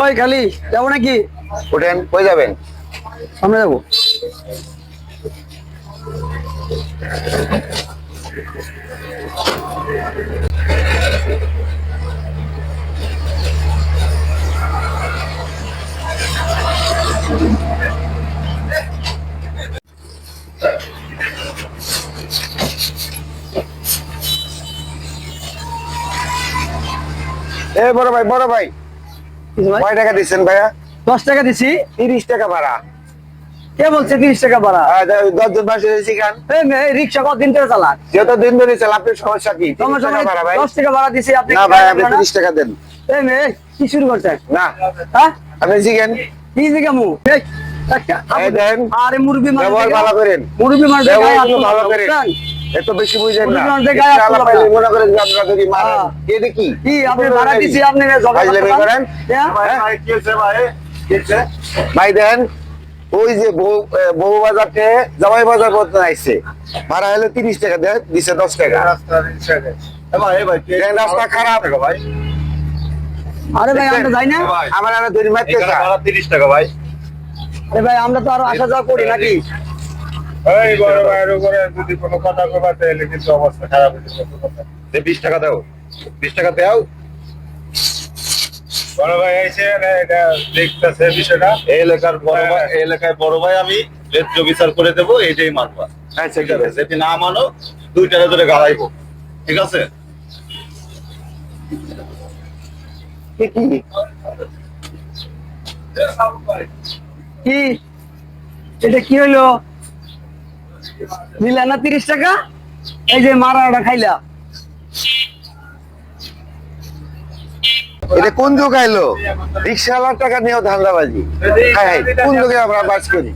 ওই খালি যাব নাকি? উঠেন কই যাবেন? সামনে যাব। এ বড় ভাই বড় ভাই। কয় টাকা দিচ্ছেন ভাইয়া? দশ টাকা দিছি। তিরিশ টাকা ভাড়া। কে বলছে তিরিশ টাকা ভাড়া? আর দশজন মাসে শিখান এই মেয়ে, এই রিক্সা কতদিন ধরে চালান? যত দিন ধরে চাল আপনার সমস্যা কি? তিরিশ তোমার টাকা সময় ভাড়া ভাই। দশ টাকা ভাড়া দিছি আপনি না ভাই আপনি তিরিশ টাকা দেন। কি শুরু করছেন? না। হ্যাঁ? আপনি শিখেন কি দিকে মু এই, একটা, এই দেন। আরে মুরগি ভালো করেন। মুরগি তোলা, ভালো করেন? এত বেশি বুঝেন না। মনে করেন যে আপনারা যদি মারেন। হ্যাঁ। কে দেখি কি? আপনি ভাড়া দিছি আপনি জগা করেন? হ্যাঁ? ভাই দেন ওই যে বউ- জামাই বাজার করতে আইছে। ভাড়া হলো তিরিশ টাকা দেয় দিছে দশ টাকা। রাস্তা খারাপ। আরে ভাই আমরা যাই না? আমার আরও দুই মারতে তিরিশ টাকা ভাই। আরে ভাই আমরা তো আরও আসা যাওয়া করি নাকি? এই বড় ভাইয়ের উপরে যদি কোনো কথা কবা তাহলে কিন্তু অবস্থা খারাপ হয়ে যাবে বিশ টাকা দাও বিশ টাকা দাও। বড় ভাই এসে এটা দেখতেছে বিষয়টা। এই এলাকার বড় ভাই এই এলাকায় বড় ভাই আমি ন্যায্য বিচার করে দেবো এইটাই মানবা। আচ্ছা ঠিক আছে? যদি না মানো দুইটারে ধরে গাড়াইবো। ঠিক আছে? কি? এটা কি হইল? নিলা না তিরিশ টাকা? এই যে মারাটা খাইলা। এটা কোন যুগ আইলো? রিক্সাওয়ালার টাকা নিয়েও ধান্দাবাজি। হ্যাঁ কোন যুগে আমরা বাস করি?